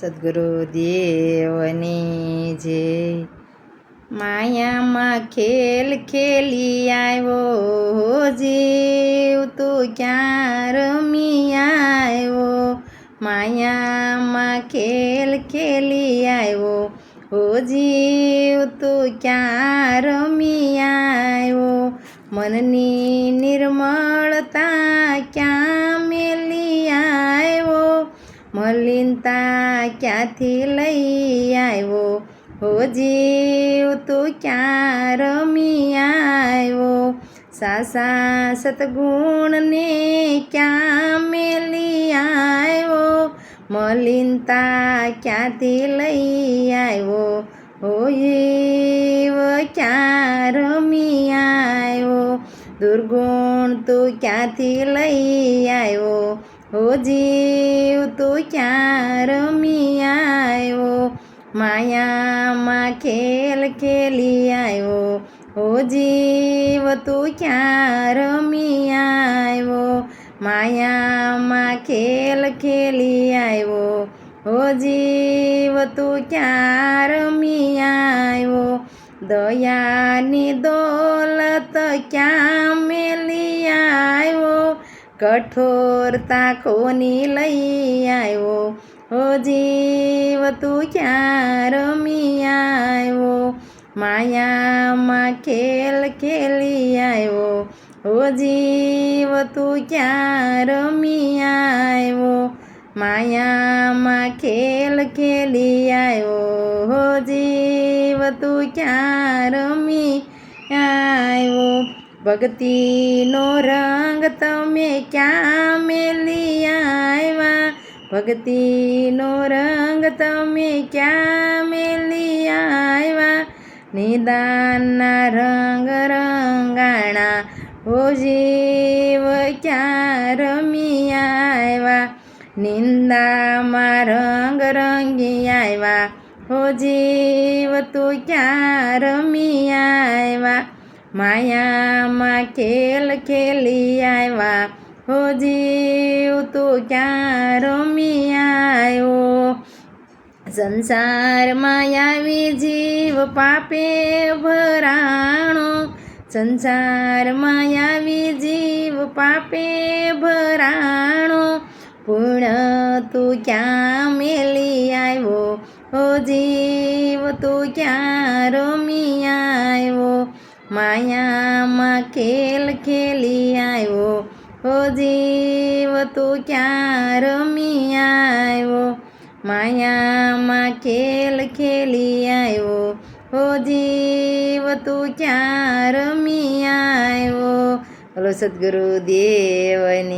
સદગુરુ દેવની જે માયામાં ખેલ ખેલી આવ્યો જીવ તું ક્યાં રમી આવ્યો? માયામાં ખેલ ખેલી આવ્યો હો જીવ તું ક્યાં રમી આવ્યો? મનની મલિનતા ક્યાંથી લઈ આવ્યો? હો જીવ, તું ક્યાં રમી આવ્યો? સાસા સતગુણને ક્યાં મેલી આવ્યો? મલિનતા ક્યાંથી લઈ આવ્યો? હો જીવ, ક્યાં રમી આવ્યો? દુર્ગુણ તું ક્યાંથી લઈ આવ્યો? હો જીવ, તું ક્યાં રમી આવ્યો માયામાં ખેલ ખેલી આવ્યો હો જીવ, તું ક્યાં રમી આવ્યો માયામાં ખેલ ખેલી આવ્યો હો જીવ, તું ક્યાં રમી આવ્યો દયાની દોલત ક્યાં મેલી કઠોરતા ખોની લઈ આવ્યો. હો જીવ, તું ક્યાં રમી આવ્યો? માયામાં ખેલ ખેલી આવ્યો. હો જીવ, તું ક્યાં રમી આવ્યો? માયામાં ખેલ ખેલી આવ્યો. હો જીવ, તું ક્યાં રમી આવ્યો? ભક્તિનો રંગ તમે ક્યાં મેલી આવ્યા? ભક્તિનો રંગ તમે ક્યાં મેલી આવ્યા? નિદાનના રંગ રંગાણા, હો જીવ, ક્યાં રમી આવ્યા? નિંદામાં રંગ રંગી આવ્યા, હો જીવ, તું ક્યાં રમી આવ્યા? માયામાં ખેલ ખેલી આવ્યા. હો જીવ, તું ક્યાં રમી આવ્યો? સંસારમાં આવી જીવ પાપે ભરાણો. સંસારમાં આવી જીવ પાપે ભરાણો. પૂર્ણ તું ક્યાં મેલી આવ્યો? હો જીવ, તું ક્યાં રમી આવ્યો? માયામાં ખેલ ખેલી આવ્યો. હો જીવ, તું ક્યાં રમી આવ્યો? માયામાં ખેલ ખેલી આવ્યો. હો જીવ, તું ક્યાં રમી આવ્યો? બોલો સદગુરુ દેવની